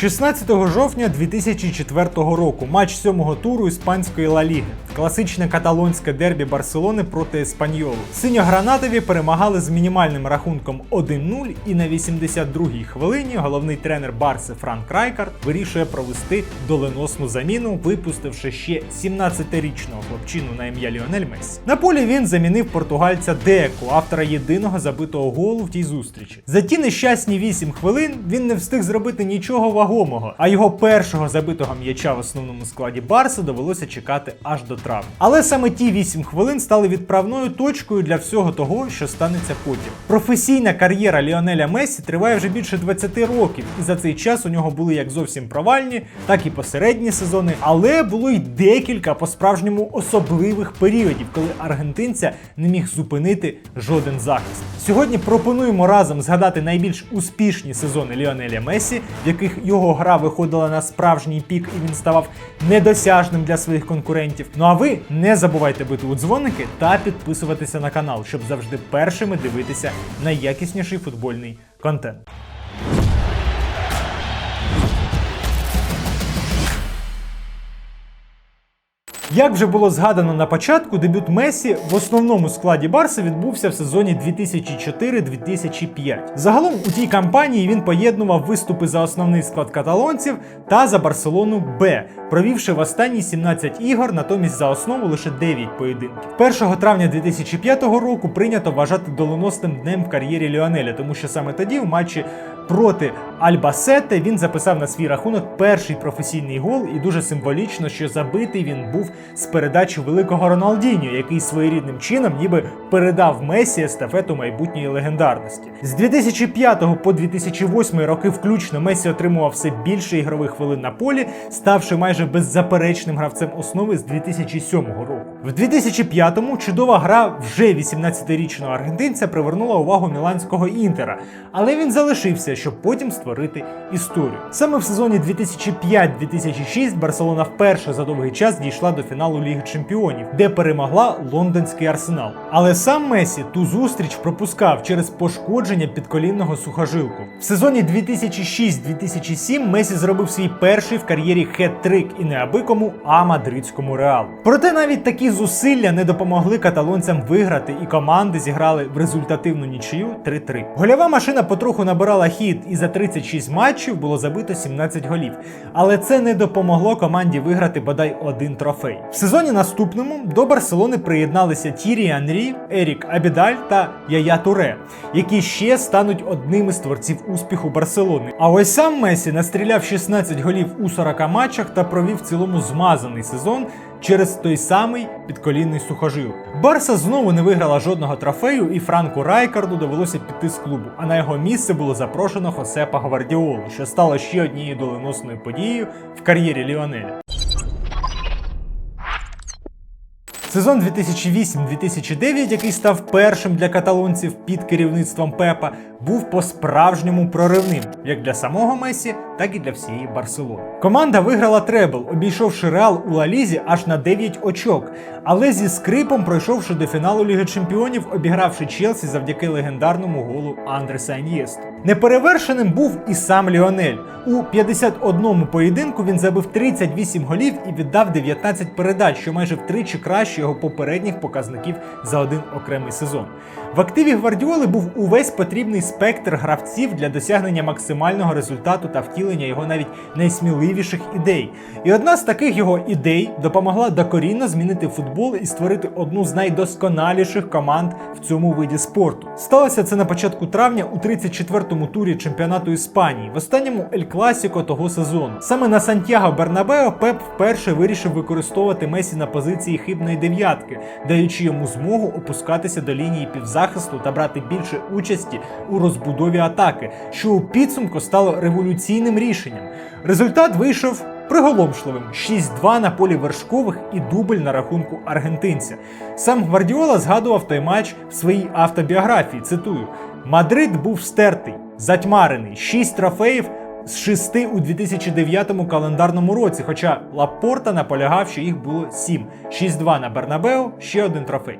16 жовтня 2004 року матч сьомого туру іспанської Ла Ліги. Класичне каталонське дербі Барселони проти Еспаньолу. Синьо-гранатові перемагали з мінімальним рахунком 1-0 і на 82-й хвилині головний тренер Барси Франк Райкард вирішує провести доленосну заміну, випустивши ще 17-річного хлопчину на ім'я Ліонель Месі. На полі він замінив португальця Деку, автора єдиного забитого голу в тій зустрічі. За ті нещасні 8 хвилин він не встиг зробити нічого вагомого, а його першого забитого м'яча в основному складі Барси довелося чекати аж до травми. Але саме ті 8 хвилин стали відправною точкою для всього того, що станеться потім. Професійна кар'єра Ліонеля Месі триває вже більше 20 років, і за цей час у нього були як зовсім провальні, так і посередні сезони, але було й декілька по-справжньому особливих періодів, коли аргентинця не міг зупинити жоден захист. Сьогодні пропонуємо разом згадати найбільш успішні сезони Ліонеля Месі, в яких його гра виходила на справжній пік і він ставав недосяжним для своїх конкурентів. Ну а ви не забувайте бити у дзвоники та підписуватися на канал, щоб завжди першими дивитися найякісніший футбольний контент. Як вже було згадано на початку, дебют Месі в основному складі Барси відбувся в сезоні 2004-2005. Загалом у тій кампанії він поєднував виступи за основний склад каталонців та за Барселону Б, провівши в останні 17 ігор, натомість за основу лише 9 поєдинків. 1 травня 2005 року прийнято вважати доленосним днем в кар'єрі Ліонеля, тому що саме тоді в матчі проти Альбасете він записав на свій рахунок перший професійний гол, і дуже символічно, що забитий він був з передачі великого Роналдіньо, який своєрідним чином ніби передав Месі естафету майбутньої легендарності. З 2005 по 2008 роки включно Месі отримував все більше ігрових хвилин на полі, ставши майже беззаперечним гравцем основи з 2007 року. В 2005-му чудова гра вже 18-річного аргентинця привернула увагу міланського інтера, але він залишився, щоб потім створити історію. Саме в сезоні 2005-2006 Барселона вперше за довгий час дійшла до фіналу Ліги Чемпіонів, де перемогла лондонський арсенал. Але сам Месі ту зустріч пропускав через пошкодження підколінного сухожилку. В сезоні 2006-2007 Месі зробив свій перший в кар'єрі хет-трик і неабикому а мадридському реалу. Проте навіть такі зусилля не допомогли каталонцям виграти, і команди зіграли в результативну нічию 3-3. Гольова машина потроху набирала хід, і за 36 матчів було забито 17 голів. Але це не допомогло команді виграти бодай один трофей. В сезоні наступному до Барселони приєдналися Тірі Анрі, Ерік Абідаль та Яя Туре, які ще стануть одними з творців успіху Барселони. А ось сам Месі настріляв 16 голів у 40 матчах та провів в цілому змазаний сезон. Через той самий підколінний сухожил. Барса знову не виграла жодного трофею, і Франку Райкарду довелося піти з клубу. А на його місце було запрошено Хосепа Гвардіолу, що стало ще однією доленосною подією в кар'єрі Ліонеля. Сезон 2008-2009, який став першим для каталонців під керівництвом Пепа, був по-справжньому проривним як для самого Месі, так і для всієї Барселони. Команда виграла требл, обійшовши Реал у Лалізі аж на 9 очок, але зі скрипом пройшовши до фіналу Ліги Чемпіонів, обігравши Челсі завдяки легендарному голу Андреса Ін'єсту. Неперевершеним був і сам Ліонель. У 51-му поєдинку він забив 38 голів і віддав 19 передач, що майже втричі краще його попередніх показників за один окремий сезон. В активі Гвардіоли був увесь потрібний спектр гравців для досягнення максимального результату та втілення його навіть найсміливіших ідей. І одна з таких його ідей допомогла докорінно змінити футбол і створити одну з найдосконаліших команд в цьому виді спорту. Сталося це на початку травня у 34-му турі чемпіонату Іспанії, в останньому Ель Класіко того сезону. Саме на Сантьяго Бернабео Пеп вперше вирішив використовувати Месі на позиції хибної дев'ятки, даючи йому змогу опускатися до лінії півзахисту та брати більше участі у розбудові атаки, що у підсумку стало революційним рішенням. Результат вийшов. Приголомшливим 6-2 на полі вершкових і дубль на рахунку аргентинця. Сам Гвардіола згадував той матч в своїй автобіографії. Цитую: Мадрид був стертий, затьмарений, 6 трофеїв з 6 у 2009 календарному році. Хоча Лапорта наполягав, що їх було 7. 6-2 на Бернабеу, ще один трофей.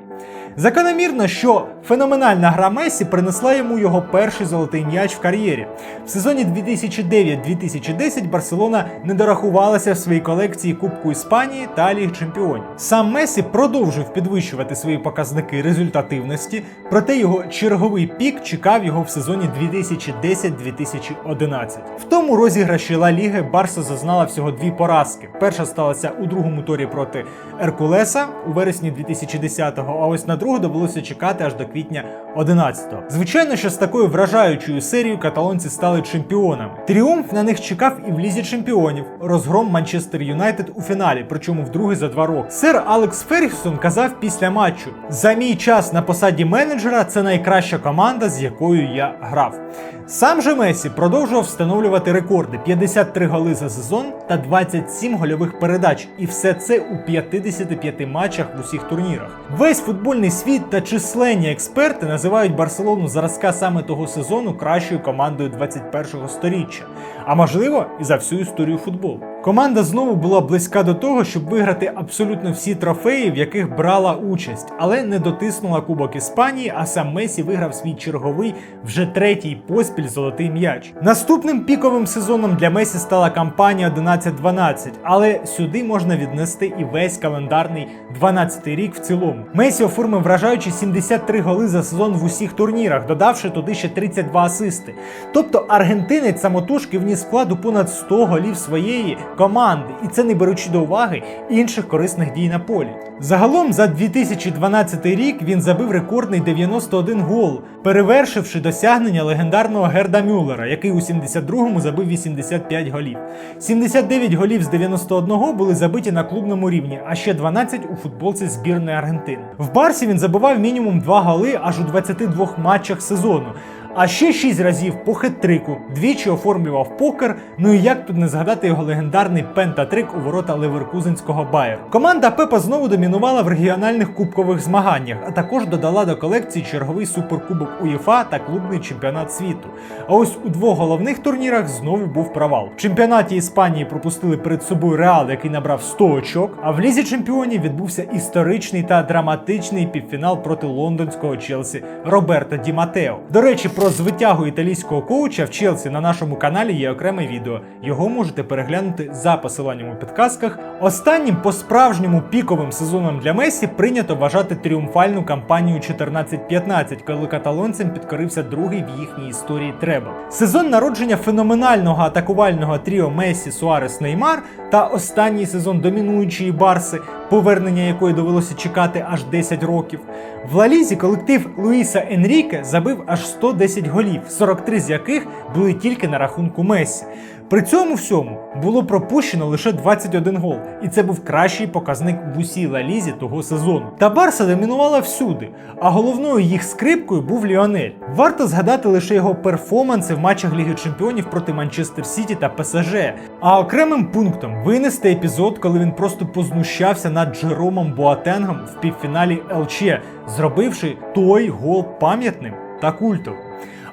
Закономірно, що феноменальна гра Месі принесла йому його перший золотий м'яч в кар'єрі. В сезоні 2009-2010 Барселона не дорахувалася в своїй колекції Кубку Іспанії та Ліги Чемпіонів. Сам Месі продовжив підвищувати свої показники результативності, проте його черговий пік чекав його в сезоні 2010-2011. В тому розіграші Ла Ліги Барса зазнала всього дві поразки. Перша сталася у другому турі проти Еркулеса у вересні 2010-го, а ось на другу довелося чекати аж до квітня 11-го. Звичайно, що з такою вражаючою серією каталонці стали чемпіонами. Тріумф на них чекав і в лізі чемпіонів. Розгром Манчестер Юнайтед у фіналі, причому вдруге за два роки. Сер Алекс Фергюсон казав після матчу: за мій час на посаді менеджера це найкраща команда, з якою я грав. Сам же Месі продовжував встановлювати рекорди: 53 голи за сезон та 27 гольових передач. І все це у 55 матчах в усіх турнірах. Весь футбольний світ та численні експерти називають Барселону зразка саме того сезону кращою командою 21-го сторіччя, а можливо і за всю історію футболу. Команда знову була близька до того, щоб виграти абсолютно всі трофеї, в яких брала участь, але не дотиснула Кубок Іспанії, а сам Месі виграв свій черговий вже третій поспіль золотий м'яч. Наступним піковим сезоном для Месі стала кампанія 11-12, але сюди можна віднести і весь календарний 12-й рік в цілому. Месі оформив вражаючі 73 голи за сезон в усіх турнірах, додавши туди ще 32 асисти. Тобто аргентинець самотужки вніс вкладу понад 100 голів своєї команди, і це не беручи до уваги інших корисних дій на полі. Загалом за 2012 рік він забив рекордний 91 гол, перевершивши досягнення легендарного Герда Мюллера, який у 72-му забив 85 голів. 79 голів з 91 були забиті на клубному рівні, а ще 12 у футболці збірної Аргентини. В Барсі він забивав мінімум 2 голи аж у 22 матчах сезону. А ще шість разів по хет-трику, двічі оформлював покер. Ну і як тут не згадати його легендарний пентатрик у ворота Леверкузенського Байеру. Команда Пепа знову домінувала в регіональних кубкових змаганнях, а також додала до колекції черговий суперкубок УЄФА та клубний чемпіонат світу. А ось у двох головних турнірах знову був провал. В чемпіонаті Іспанії пропустили перед собою Реал, який набрав 100 очок. А в лізі чемпіонів відбувся історичний та драматичний півфінал проти лондонського Челсі Роберто Ді Матео. До речі, про звитягу італійського коуча в Челсі на нашому каналі є окреме відео. Його можете переглянути за посиланням у підказках. Останнім по справжньому піковим сезоном для Месі прийнято вважати тріумфальну кампанію 14-15, коли каталонцям підкорився другий в їхній історії требл. Сезон народження феноменального атакувального тріо Месі, Суарес, Неймар та останній сезон домінуючої Барси, повернення якої довелося чекати аж 10 років. В Лалізі колектив Луїса Енріке забив аж 110 голів, 43 з яких були тільки на рахунку Месі. При цьому всьому було пропущено лише 21 гол, і це був кращий показник в усій Лалізі того сезону. Та Барса домінувала всюди, а головною їх скрипкою був Ліонель. Варто згадати лише його перформанси в матчах Ліги Чемпіонів проти Манчестер Сіті та ПСЖ. А окремим пунктом винести епізод, коли він просто познущався над Джеромом Боатенгом в півфіналі ЛЧ, зробивши той гол пам'ятним та культовим.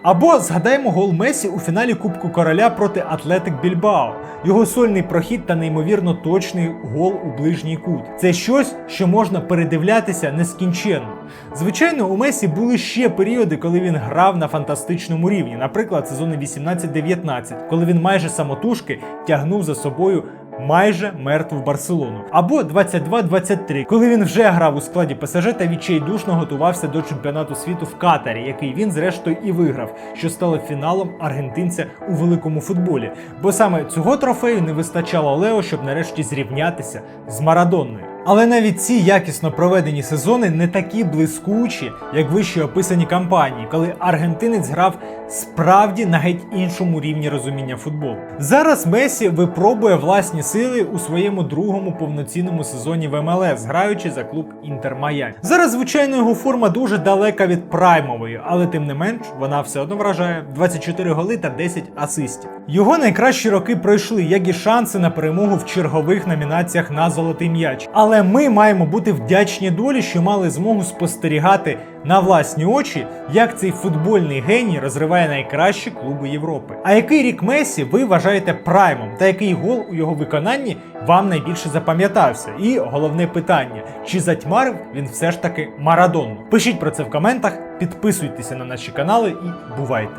Або згадаємо гол Месі у фіналі Кубку Короля проти Атлетик Більбао. Його сольний прохід та неймовірно точний гол у ближній кут. Це щось, що можна передивлятися нескінченно. Звичайно, у Месі були ще періоди, коли він грав на фантастичному рівні, наприклад, сезони 18-19, коли він майже самотужки тягнув за собою майже мертву Барселону. Або 22-23, коли він вже грав у складі ПСЖ та відчайдушно готувався до чемпіонату світу в Катарі, який він зрештою і виграв, що стало фіналом аргентинця у великому футболі. Бо саме цього трофею не вистачало Лео, щоб нарешті зрівнятися з Марадонною. Але навіть ці якісно проведені сезони не такі блискучі, як вище описані кампанії, коли аргентинець грав справді на геть іншому рівні розуміння футболу. Зараз Месі випробує власні сили у своєму другому повноцінному сезоні в МЛС, граючи за клуб Інтер Майамі. Зараз, звичайно, його форма дуже далека від праймової, але тим не менш вона все одно вражає 24 голи та 10 асистів. Його найкращі роки пройшли, як і шанси на перемогу в чергових номінаціях на золотий м'яч. Але ми маємо бути вдячні долі, що мали змогу спостерігати на власні очі, як цей футбольний геній розриває найкращі клуби Європи. А який рік Месі ви вважаєте праймом? Та який гол у його виконанні вам найбільше запам'ятався? І головне питання: чи затьмарив він все ж таки Марадонну? Пишіть про це в коментах, підписуйтеся на наші канали і бувайте!